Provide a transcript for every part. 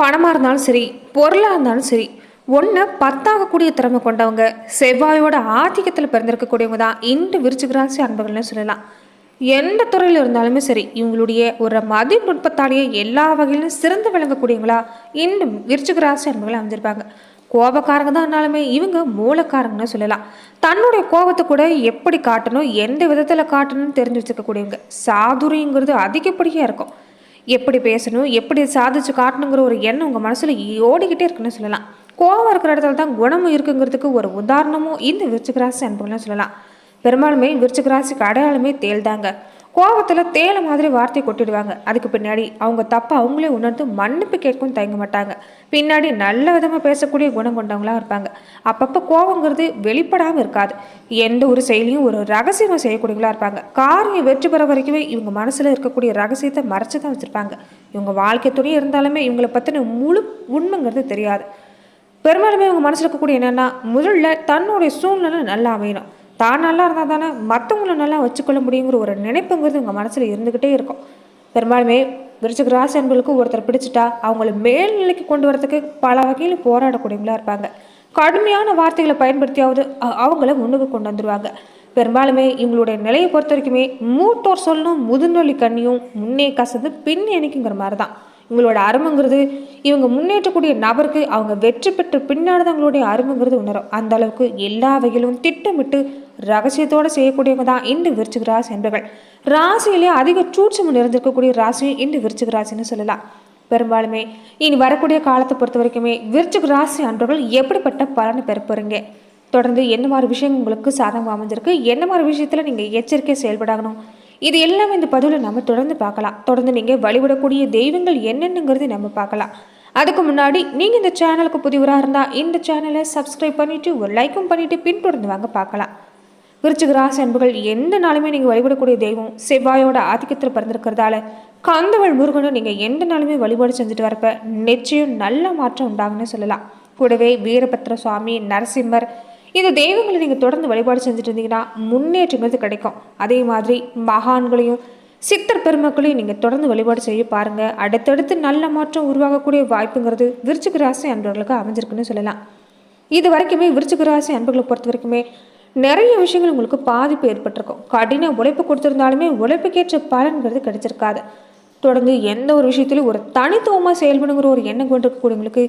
பணமாக இருந்தாலும் சரி பொருளாக இருந்தாலும் சரி ஒன்று பத்தாகக்கூடிய திறமை கொண்டவங்க செவ்வாயோட ஆதிக்கத்தில் பிறந்திருக்கக்கூடியவங்க தான். இன்று விரிச்சுகிராசி அன்பர்கள்னு சொல்லலாம். எந்த துறையில் இருந்தாலுமே சரி இவங்களுடைய ஒரு மதிநுட்பத்தாலேயே எல்லா வகையிலும் சிறந்து விளங்கக்கூடியவங்களா இன்று விரிச்சுகிராசி அன்பர்கள் அமைஞ்சிருப்பாங்க. கோபக்காரங்க தான் இருந்தாலுமே இவங்க மூலக்காரங்கன்னு சொல்லலாம். தன்னுடைய கோபத்தை கூட எப்படி காட்டணும் எந்த விதத்தில் காட்டணும்னு தெரிஞ்சு வச்சுக்கக்கூடியவங்க சாதுரியங்கிறது அதிகப்படியாக இருக்கும். எப்படி பேசணும் எப்படி சாதிச்சு காட்டணுங்கிற ஒரு எண்ணம் உங்கள் மனசில் ஓடிக்கிட்டே இருக்குன்னு சொல்லலாம். கோவம் இருக்கிற இடத்துல தான் குணமும் இருக்குங்கிறதுக்கு ஒரு உதாரணமும் இந்த விருச்சிகராசி அன்புகள்லாம் சொல்லலாம். பெரும்பாலுமே விருச்சிகராசிக்கு அடையாளமே தேல் தாங்க கோபத்தில் தேலை மாதிரி வார்த்தை கொட்டிடுவாங்க. அதுக்கு பின்னாடி அவங்க தப்பை அவங்களே உணர்ந்து மன்னிப்பு கேட்கவும் தயங்க மாட்டாங்க. பின்னாடி நல்ல விதமாக பேசக்கூடிய குணம் கொண்டவங்களாக இருப்பாங்க. அப்பப்போ கோபங்கிறது வெளிப்படாமல் இருக்காது. எந்த ஒரு செயலியும் ஒரு ரகசியமாக செய்யக்கூடியவங்களா இருப்பாங்க. காரியம் வெற்றி பெற வரைக்குமே இவங்க மனசில் இருக்கக்கூடிய ரகசியத்தை மறைச்சு தான் வச்சுருப்பாங்க. இவங்க வாழ்க்கை துணி இருந்தாலுமே இவங்களை பற்றின முழு உண்மைங்கிறது தெரியாது. பெரும்பாலுமே இவங்க மனசில் இருக்கக்கூடிய என்னென்னா முதல்ல தன்னுடைய சூழ்நிலை நல்லா அமையணும். தான் நல்லா இருந்தால் தானே மற்றவங்கள நல்லா வச்சுக்கொள்ள முடியுங்கிற ஒரு நினைப்புங்கிறது உங்கள் மனசில் இருந்துக்கிட்டே இருக்கும். பெரும்பாலுமே விருச்சிக ராசி அன்பர்களுக்கு ஒருத்தர் பிடிச்சிட்டா அவங்கள மேல்நிலைக்கு கொண்டு வரதுக்கு பல வகையில் போராடக்கூடியவங்களா இருப்பாங்க. கடுமையான வார்த்தைகளை பயன்படுத்தியாவது அவங்கள முன்னுக்கு கொண்டு வந்துடுவாங்க பெரும்பாலுமே இவங்களுடைய நிலையை பொறுத்த வரைக்குமே மூத்தோர் சொல்லணும் முதுநொலி கண்ணியும் முன்னே கசது பின் எனக்குங்கிற மாதிரி தான் இவங்களோட அருமைங்கிறது இவங்க முன்னேற்றக்கூடிய நபருக்கு அவங்க வெற்றி பெற்று பின்னாடி அவங்களுடைய அருமைங்கிறது உணரும். அந்த அளவுக்கு எல்லா வகையிலும் திட்டமிட்டு ரகசியத்தோடு செய்யக்கூடியவங்க தான் இந்த விருச்சிக ராசி என்பர்கள். ராசியிலே அதிக சூட்சம் நிறைந்திருக்கக்கூடிய ராசி இந்த விருச்சிக ராசின்னு சொல்லலாம். பெரும்பாலுமே இனி வரக்கூடிய காலத்தை பொறுத்த வரைக்குமே விருச்சிக ராசி அன்பர்கள் எப்படிப்பட்ட பலனை பெற போகிறீங்க தொடர்ந்து என்ன மாதிரி விஷயம் உங்களுக்கு சாதகம் அமைஞ்சிருக்கு? என்ன மாதிரி விஷயத்தில் நீங்கள் எச்சரிக்கை செயல்படாகணும் இது எல்லாமே இந்த பதிவில் நம்ம தொடர்ந்து பார்க்கலாம். தொடர்ந்து நீங்கள் வழிபடக்கூடிய தெய்வங்கள் என்னென்னங்கிறது நம்ம பார்க்கலாம். அதுக்கு முன்னாடி நீங்கள் இந்த சேனலுக்கு புதிவராக இருந்தால் இந்த சேனலை சப்ஸ்கிரைப் பண்ணிவிட்டு ஒரு லைக்கும் பண்ணிவிட்டு பின்தொடர்ந்து வாங்க பார்க்கலாம். விருச்சிக ராசி அன்புகள் எந்த நாளுமே நீங்கள் வழிபடக்கூடிய தெய்வம் செவ்வாயோட ஆதிக்கத்தில் பிறந்திருக்கிறதால கந்தவள் முருகனும் நீங்கள் எந்த நாளுமே வழிபாடு செஞ்சுட்டு வரப்ப நிச்சயம் நல்ல மாற்றம் உண்டாகுன்னு சொல்லலாம். கூடவே வீரபத்ர சுவாமி நரசிம்மர் இந்த தெய்வங்களை நீங்கள் தொடர்ந்து வழிபாடு செஞ்சுட்டு இருந்தீங்கன்னா முன்னேற்றங்கிறது கிடைக்கும். அதே மாதிரி மகான்களையும் சித்தர் பெருமக்களையும் நீங்கள் தொடர்ந்து வழிபாடு செய்ய பாருங்கள் அடுத்தடுத்து நல்ல மாற்றம் உருவாகக்கூடிய வாய்ப்புங்கிறது விருச்சிக ராசி அன்பர்களுக்கு அமைஞ்சிருக்குன்னு சொல்லலாம். இது வரைக்குமே விருச்சிக ராசி அன்பர்களை பொறுத்த வரைக்குமே நிறைய விஷயங்கள் உங்களுக்கு பாதிப்பு ஏற்பட்டிருக்கும். கடின உழைப்பு கொடுத்துருந்தாலுமே உழைப்புக்கேற்ற பலன்கிறது கிடைச்சிருக்காது. தொடர்ந்து எந்த ஒரு விஷயத்திலும் ஒரு தனித்துவமாக செயல்படுங்கிற ஒரு எண்ணம் கொண்டிருக்கக்கூடியவங்களுக்கு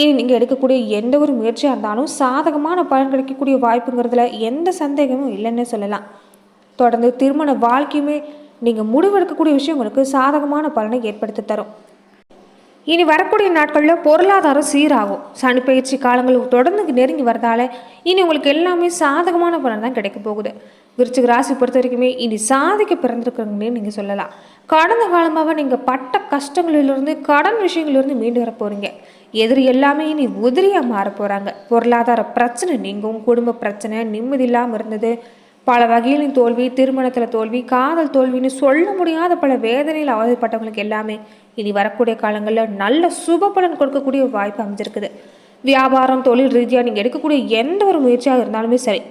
இனி நீங்கள் எடுக்கக்கூடிய எந்த ஒரு முயற்சியாக இருந்தாலும் சாதகமான பலன் கிடைக்கக்கூடிய வாய்ப்புங்கிறதுல எந்த சந்தேகமும் இல்லைன்னே சொல்லலாம். தொடர்ந்து திருமண வாழ்க்கையுமே நீங்கள் முடிவெடுக்கக்கூடிய விஷயம் உங்களுக்கு சாதகமான பலனை ஏற்படுத்தி தரும். இனி வரக்கூடிய நாட்களில் பொருளாதாரம் சீராகும். சனி பயிற்சி காலங்கள் தொடர்ந்து நெருங்கி வரதால இனி உங்களுக்கு எல்லாமே சாதகமான பலன் தான் கிடைக்க போகுது. விருச்சிக ராசி பொறுத்த வரைக்குமே இனி சாதிக்க பிறந்திருக்கிறீங்கன்னு நீங்கள் சொல்லலாம். கடந்த காலமாக நீங்கள் பட்ட கஷ்டங்களிலிருந்து கடன் விஷயங்களிலிருந்து மீண்டு வர போகிறீங்க எதிரி எல்லாமே இனி உதிரியாக மாற போகிறாங்க பொருளாதார பிரச்சனை நீங்கும் குடும்ப பிரச்சனை நிம்மதி இல்லாமல் இருந்தது. பல வகையிலும் தோல்வி திருமணத்தில் தோல்வி காதல் தோல்வின்னு சொல்ல முடியாத பல வேதனையில் அவதிப்பட்டவங்களுக்கு எல்லாமே இனி வரக்கூடிய காலங்களில் நல்ல சுப பலன் கொடுக்கக்கூடிய வாய்ப்பு அமைஞ்சிருக்குது. வியாபாரம் தொழில் ரீதியாக நீங்கள் எடுக்கக்கூடிய எந்த ஒரு முயற்சியாக இருந்தாலுமே சரி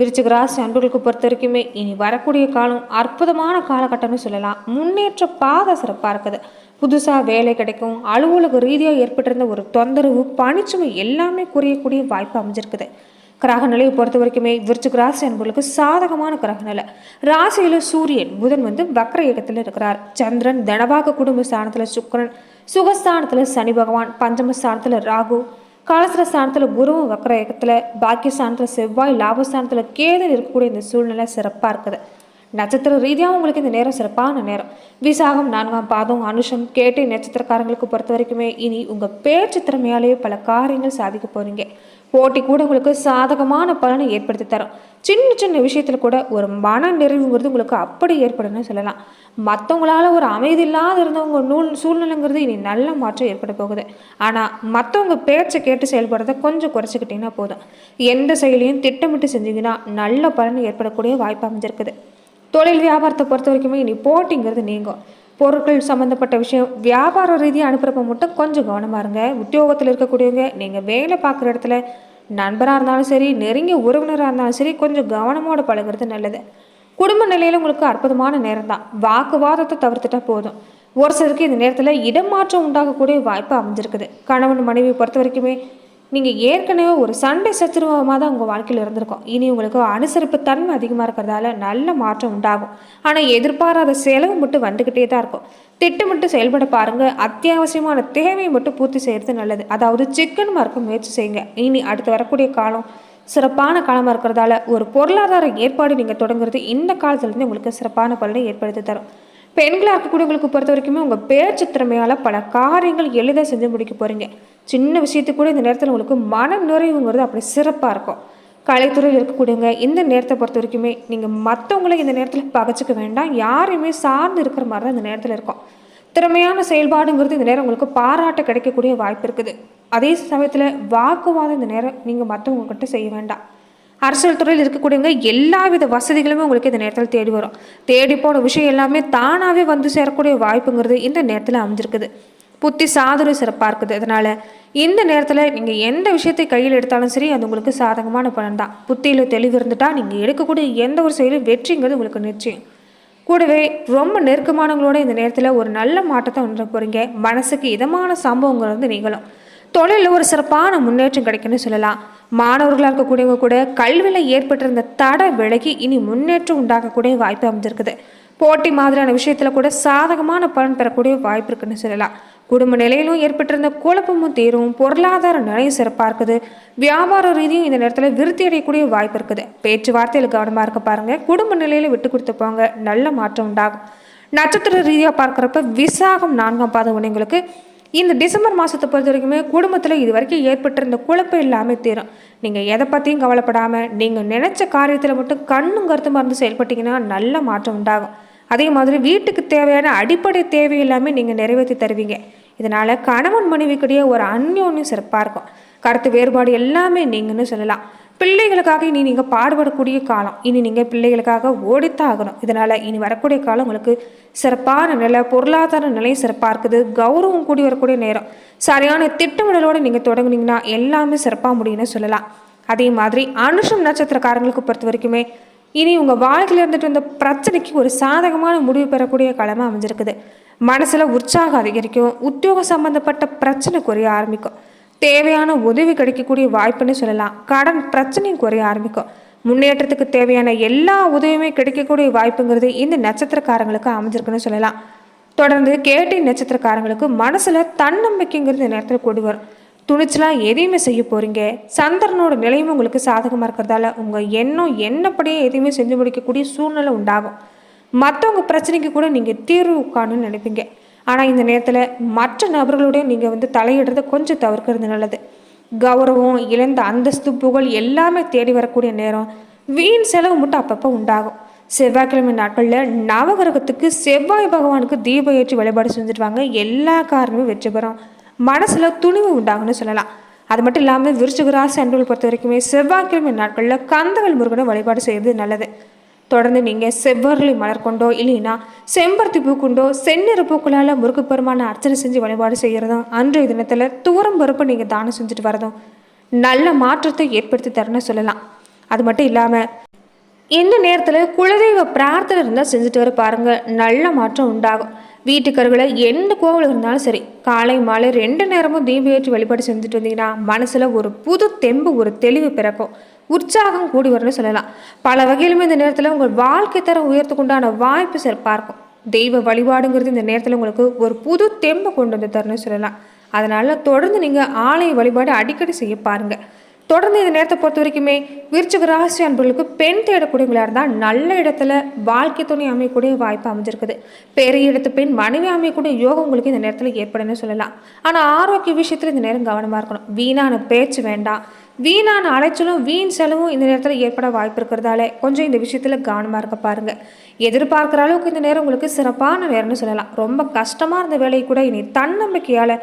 விருச்சிக ராசி அன்பர்களுக்கு பொறுத்த வரைக்குமே இனி வரக்கூடிய காலம் அற்புதமான காலகட்டம்னு சொல்லலாம். முன்னேற்ற பாதை சிறப்பாக இருக்குது. புதுசாக வேலை கிடைக்கும். அலுவலக ரீதியாக ஏற்பட்டிருந்த ஒரு தொந்தரவு பணிச்சுமை எல்லாமே குறையக்கூடிய வாய்ப்பு அமைஞ்சிருக்குது. கிரக நிலையை பொறுத்த வரைக்குமே விருச்சிக ராசி அன்பர்களுக்கு சாதகமான கிரக நிலை. ராசியில் சூரியன் புதன் வந்து வக்ர இயக்கத்தில் இருக்கிறார். சந்திரன் தனபாக குடும்ப ஸ்தானத்தில் சுக்கரன் சுகஸ்தானத்தில் சனி பகவான் பஞ்சம ஸ்தானத்தில் ராகு காலசர ஸ்தானத்தில் குருவும் வக்ர இயக்கத்தில் பாக்கியஸ்தானத்தில் செவ்வாய் லாபஸ்தானத்தில் கேதன் இருக்கக்கூடிய இந்த சூழ்நிலை சிறப்பாக இருக்குது. நட்சத்திர ரீதியாக உங்களுக்கு இந்த நேரம் சிறப்பான நேரம். விசாகம் நான்காம் பாதம் அனுஷம் கேட்டை நட்சத்திரக்காரங்களுக்கு பொறுத்த வரைக்குமே இனி உங்கள் பேச்சு திறமையாலேயே பல காரியங்கள் சாதிக்க போகிறீங்க போட்டி கூட உங்களுக்கு சாதகமான பலனை ஏற்படுத்தி தரும். சின்ன சின்ன விஷயத்தில் கூட ஒரு மன நிறைவுங்கிறது உங்களுக்கு அப்படி ஏற்படும்னு சொல்லலாம். மற்றவங்களால ஒரு அமைதி இல்லாத இருந்தவங்க நூல் சூழ்நிலைங்கிறது இனி நல்ல மாற்றம் ஏற்பட போகுது. ஆனால் மற்றவங்க பேச்சை கேட்டு செயல்படுறத கொஞ்சம் குறைச்சிக்கிட்டிங்கன்னா போதும். எந்த செயலையும் திட்டமிட்டு செஞ்சீங்கன்னா நல்ல பலன் ஏற்படக்கூடிய வாய்ப்பு அமைஞ்சிருக்குது. தொழில் வியாபாரத்தை பொறுத்த வரைக்குமே இனி போட்டிங்கிறது நீங்கும். பொருட்கள் சம்மந்தப்பட்ட விஷயம் வியாபார ரீதியாக அனுப்புகிறப்ப மட்டும் கொஞ்சம் கவனமாக இருங்க. உத்தியோகத்தில் இருக்கக்கூடியவங்க நீங்கள் வேலை பார்க்குற இடத்துல நண்பராக இருந்தாலும் சரி நெருங்கிய உறவினராக இருந்தாலும் சரி கொஞ்சம் கவனமோடு பழகுறது நல்லது. குடும்ப நிலையில் உங்களுக்கு அற்புதமான நேரம் தான். வாக்குவாதத்தை தவிர்த்துட்டா போதும். ஒரு சிலருக்கு இந்த நேரத்தில் இடமாற்றம் உண்டாகக்கூடிய வாய்ப்பு அமைஞ்சிருக்குது. கணவன் மனைவி பொறுத்த வரைக்குமே நீங்கள் ஏற்கனவே ஒரு சண்டை சச்சுரவமாக தான் உங்கள் வாழ்க்கையில் இருந்திருக்கும். இனி உங்களுக்கு அனுசரிப்பு தன்மை அதிகமாக இருக்கிறதால நல்ல மாற்றம் உண்டாகும். ஆனால் எதிர்பாராத செலவு மட்டும் வந்துக்கிட்டே தான் இருக்கும். திட்டமிட்டு செயல்பட பாருங்கள் அத்தியாவசியமான தேவையை மட்டும் பூர்த்தி செய்கிறது நல்லது. அதாவது சிக்கன் மறக்க முயற்சி செய்யுங்க. இனி அடுத்து வரக்கூடிய காலம் சிறப்பான காலமாக இருக்கிறதால ஒரு பொருளாதார ஏற்பாடு நீங்கள் தொடங்குறது இந்த காலத்துலேருந்து உங்களுக்கு சிறப்பான பலனை ஏற்படுத்தி தரும். பெண்களாக இருக்கக்கூடியவங்களுக்கு பொறுத்த வரைக்குமே உங்கள் பேச்சு திறமையால் பல காரியங்கள் எளிதாக செஞ்சு முடிக்க போகிறீங்க சின்ன விஷயத்துக்கு கூட இந்த நேரத்தில் உங்களுக்கு மன நிறைவுங்கிறது அப்படி சிறப்பாக இருக்கும். கலைத்துறையில் இருக்கக்கூடியவங்க இந்த நேரத்தை பொறுத்த வரைக்குமே நீங்கள் மற்றவங்களை இந்த நேரத்தில் பகச்சிக்க வேண்டாம். யாரையுமே சார்ந்து இருக்கிற மாதிரி தான் இந்த நேரத்தில் இருக்கும். திறமையான செயல்பாடுங்கிறது இந்த நேரம் உங்களுக்கு பாராட்ட கிடைக்கக்கூடிய வாய்ப்பு இருக்குது. அதே சமயத்தில் வாக்குவாதம் இந்த நேரம் நீங்கள் மற்றவங்க கிட்ட செய்ய வேண்டாம். அரசியல் துறையில் இருக்கக்கூடியவங்க எல்லா வித வசதிகளுமே உங்களுக்கு இந்த நேரத்தில் தேடி வரும். தேடி போன விஷயம் எல்லாமே தானாகவே வந்து சேரக்கூடிய வாய்ப்புங்கிறது இந்த நேரத்தில் அமைஞ்சிருக்குது. புத்தி சாதுரை சிறப்பாக இருக்குது. அதனால் இந்த நேரத்தில் நீங்கள் எந்த விஷயத்தை கையில் எடுத்தாலும் சரி அது உங்களுக்கு சாதகமான பலன் தான். புத்தியில் தெளிவு இருந்துட்டால் நீங்கள் எடுக்கக்கூடிய எந்த ஒரு செயலும் வெற்றிங்கிறது உங்களுக்கு நிச்சயம். கூடவே ரொம்ப நெருக்கமானவங்களோட இந்த நேரத்தில் ஒரு நல்ல மாற்றத்தை உணர போகிறீங்க மனசுக்கு இதமான சம்பவங்கள் வந்து நிகழும். தொழிலில் ஒரு சிறப்பான முன்னேற்றம் கிடைக்கும்னு சொல்லலாம். மாணவர்களாக இருக்கக்கூடியவங்க கூட கல்வியில் ஏற்பட்டிருந்த தட விலகி இனி முன்னேற்றம் உண்டாகக்கூடிய வாய்ப்பு அமைஞ்சிருக்குது. போட்டி மாதிரியான விஷயத்தில் கூட சாதகமான பலன் பெறக்கூடிய வாய்ப்பு இருக்குன்னு சொல்லலாம். குடும்ப நிலையிலும் ஏற்பட்டிருந்த குழப்பமும் தீரும் பொருளாதார நிலையும் சிறப்பாக இருக்குது. வியாபார ரீதியும் இந்த நேரத்தில் விருத்தி அடையக்கூடிய வாய்ப்பு இருக்குது. பேச்சுவார்த்தையில் கவனமாக இருக்க பாருங்கள் குடும்ப நிலையில் விட்டு கொடுத்து போங்க நல்ல மாற்றம் உண்டாகும். நட்சத்திர ரீதியாக பார்க்குறப்ப விசாகம் நான்காம் பாதம் உடையங்களுக்கு இந்த டிசம்பர் மாதத்தை பொறுத்த வரைக்குமே குடும்பத்தில் இது வரைக்கும் ஏற்பட்டிருந்த குழப்பம் எல்லாமே தீரும். நீங்கள் எதை பற்றியும் கவலைப்படாமல் நீங்கள் நினச்ச காரியத்தில் மட்டும் கண்ணும் கருத்துமாக இருந்து செயல்பட்டீங்கன்னா நல்ல மாற்றம் உண்டாகும். அதே மாதிரி வீட்டுக்கு தேவையான அடிப்படை தேவை எல்லாமே நீங்கள் நிறைவேற்றி தருவீங்க. இதனால் கணவன் மனைவிக்கிடையே ஒரு அந்யோன்யம் சிறப்பாக இருக்கும். கருத்து வேறுபாடு எல்லாமே நீங்கன்னு சொல்லலாம். பிள்ளைகளுக்காக இனி நீங்கள் பாடுபடக்கூடிய காலம். இனி நீங்கள் பிள்ளைகளுக்காக ஓடித்தான் ஆகணும். இதனால் இனி வரக்கூடிய காலம் உங்களுக்கு சிறப்பான நிலை பொருளாதார நிலையும் சிறப்பாக இருக்குது. கௌரவம் கூடி வரக்கூடிய நேரம். சரியான திட்டமிடலோடு நீங்கள் தொடங்குனீங்கன்னா எல்லாமே சிறப்பாக முடியும்னு சொல்லலாம். அதே மாதிரி அனுஷம் நட்சத்திரக்காரங்களுக்கு பொறுத்த வரைக்குமே இனி உங்கள் வாழ்க்கையில் இருந்துட்டு வந்த பிரச்சனைக்கு ஒரு சாதகமான முடிவு பெறக்கூடிய காலமாக அமைஞ்சிருக்குது. மனசில் உற்சாகம் அதிகரிக்கும். உத்தியோகம் சம்மந்தப்பட்ட பிரச்சனை குறைய ஆரம்பிக்கும். தேவையான உதவி கிடைக்கக்கூடிய வாய்ப்புன்னு சொல்லலாம். கடன் பிரச்சனையும் குறைய ஆரம்பிக்கும். முன்னேற்றத்துக்கு தேவையான எல்லா உதவியுமே கிடைக்கக்கூடிய வாய்ப்புங்கிறது இந்த நட்சத்திரக்காரங்களுக்கு அமைஞ்சிருக்குன்னு சொல்லலாம். தொடர்ந்து கேட்டி நட்சத்திரக்காரங்களுக்கு மனசில் தன்னம்பிக்கைங்கிறது இந்த நேரத்தில் கொண்டு வரும். துணிச்சலாக எதையுமே செய்ய போகிறீங்க சந்திரனோட நிலையும் உங்களுக்கு சாதகமாக இருக்கிறதால உங்கள் எண்ணம் என்னப்படியே எதையுமே செஞ்சு முடிக்கக்கூடிய சூழ்நிலை உண்டாகும். மற்றவங்க பிரச்சனைக்கு கூட நீங்கள் தீர்வு காணும்னு நினைப்பீங்க. ஆனால் இந்த நேரத்தில் மற்ற நபர்களுடைய நீங்கள் வந்து தலையிடுறத கொஞ்சம் தவிர்க்கிறது நல்லது. கௌரவம் இழந்த அந்தஸ்து புகழ் எல்லாமே தேடி வரக்கூடிய நேரம். வீண் செலவு மட்டும் அப்பப்போ உண்டாகும். செவ்வாய்க்கிழமை நாட்களில் நவகிரகத்துக்கு செவ்வாய் பகவானுக்கு தீப ஏற்றி வழிபாடு செஞ்சுருவாங்க. எல்லா காரணமும் வெற்றி பெறும். மனசில் துணிவு உண்டாகும்னு சொல்லலாம். அது மட்டும் இல்லாமல் விருச்சிகராசி அன்புகள் பொறுத்த வரைக்குமே செவ்வாய்க்கிழமை நாட்களில் கந்தவல் முருகனை வழிபாடு செய்வது நல்லது. தொடர்ந்து நீங்கள் செவ்வரளி மலர் கொண்டோ இல்லைன்னா செம்பருத்தி பூ கொண்டோ செந்நிற பூக்களால் முருகப்பெருமான அர்ச்சனை செஞ்சு வழிபாடு செய்கிறதும் அன்றைய தினத்தில் தூரம் பருப்பு நீங்கள் தானம் செஞ்சுட்டு வரதும் நல்ல மாற்றத்தை ஏற்படுத்தி தரணும்னு சொல்லலாம். அது மட்டும் இல்லாமல் இந்த நேரத்தில் குலதெய்வ பிரார்த்தனை இருந்தால் செஞ்சுட்டு வர பாருங்கள் நல்ல மாற்றம் உண்டாகும். வீட்டுக்கருகளை எந்த கோவில் இருந்தாலும் சரி காலை மாலை ரெண்டு நேரமும் தீபம் ஏற்றி வழிபாடு செஞ்சுட்டு வந்தீங்கன்னா மனசில் ஒரு புது தெம்பு ஒரு தெளிவு பிறக்கும். உற்சாகம் கூடி வரும்னு சொல்லலாம். பல வகையிலுமே இந்த நேரத்தில் உங்கள் வாழ்க்கை தரம் உயர்த்துக்குண்டான வாய்ப்பு சிறப்பாக இருக்கும் தெய்வ வழிபாடுங்கிறது இந்த நேரத்தில் உங்களுக்கு ஒரு புது தெம்பை கொண்டு வந்து தரணும்னு சொல்லலாம். அதனால் தொடர்ந்து நீங்கள் ஆலய வழிபாடு அடிக்கடி செய்ய பாருங்கள் தொடர்ந்து இந்த நேரத்தை பொறுத்த வரைக்குமே விருச்சிக ராசி அன்பர்களுக்கு பெண் தேடக்கூடியவங்களாக இருந்தால் நல்ல இடத்துல வாழ்க்கை துணை அமையக்கூடிய வாய்ப்பு அமைஞ்சிருக்குது. பெரிய இடத்து பெண் மனைவி அமையக்கூடிய யோகம் உங்களுக்கு இந்த நேரத்தில் ஏற்படுன்னு சொல்லலாம். ஆனால் ஆரோக்கிய விஷயத்தில் இந்த நேரம் கவனமாக இருக்கணும். வீணான பேச்சு வேண்டாம். வீணான அலைச்சலும் வீண் செலவும் இந்த நேரத்தில் ஏற்பட வாய்ப்பு இருக்கிறதால கொஞ்சம் இந்த விஷயத்தில் கவனமாக இருக்க பாருங்கள் எதிர்பார்க்குற அளவுக்கு இந்த நேரம் உங்களுக்கு சிறப்பான நேரம்னு சொல்லலாம். ரொம்ப கஷ்டமாக இருந்த வேலையை கூட இனி தன்னம்பிக்கையால்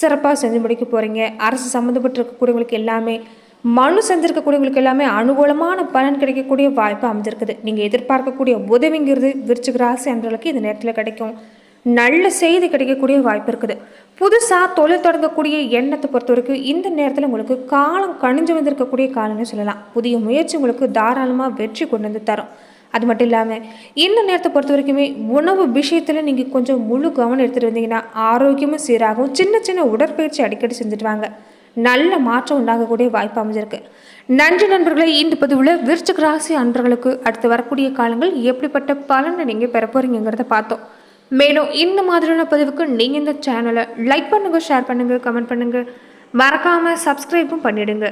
சிறப்பாக செஞ்சு முடிக்க போகிறீங்க அரசு சம்மந்தப்பட்டு இருக்கக்கூடியவங்களுக்கு எல்லாமே மனு செஞ்சிருக்கக்கூடியவங்களுக்கு எல்லாமே அனுகூலமான பலன் கிடைக்கக்கூடிய வாய்ப்பு அமைஞ்சிருக்குது. நீங்கள் எதிர்பார்க்கக்கூடிய உதவிங்கிறது விருச்சிக ராசி அன்றளவுக்கு இந்த நேரத்தில் கிடைக்கும். நல்ல செய்தி கிடைக்கக்கூடிய வாய்ப்பு இருக்குது. புதுசாக தொழில் தொடங்கக்கூடிய எண்ணத்தை பொறுத்த வரைக்கும் இந்த நேரத்தில் உங்களுக்கு காலம் கணிஞ்சு வந்திருக்கக்கூடிய காலம்னு சொல்லலாம். புதிய முயற்சி உங்களுக்கு தாராளமாக வெற்றி கொண்டு வந்து தரும். அது மட்டும் இல்லாமல் இந்த நேரத்தை பொறுத்த வரைக்குமே உணவு விஷயத்தில் நீங்கள் கொஞ்சம் முழு கவனம் எடுத்துகிட்டு வந்தீங்கன்னா ஆரோக்கியமும் சீராகவும் சின்ன சின்ன உடற்பயிற்சி அடிக்கடி செஞ்சுட்டு வாங்க. நல்ல மாற்றம் உண்டாகக்கூடிய வாய்ப்பு அமைஞ்சிருக்கு. நன்றி நண்பர்களை இந்த பதிவில் விருச்சிக ராசி அன்பர்களுக்கு அடுத்து வரக்கூடிய காலங்கள் எப்படிப்பட்ட பலனை நீங்கள் பெற போகிறீங்கிறத பார்த்தோம். மேலும் இந்த மாதிரியான பதிவுக்கு நீங்கள் இந்த சேனலை லைக் பண்ணுங்கள் ஷேர் பண்ணுங்கள் கமெண்ட் பண்ணுங்கள் மறக்காமல் சப்ஸ்கிரைபும் பண்ணிவிடுங்க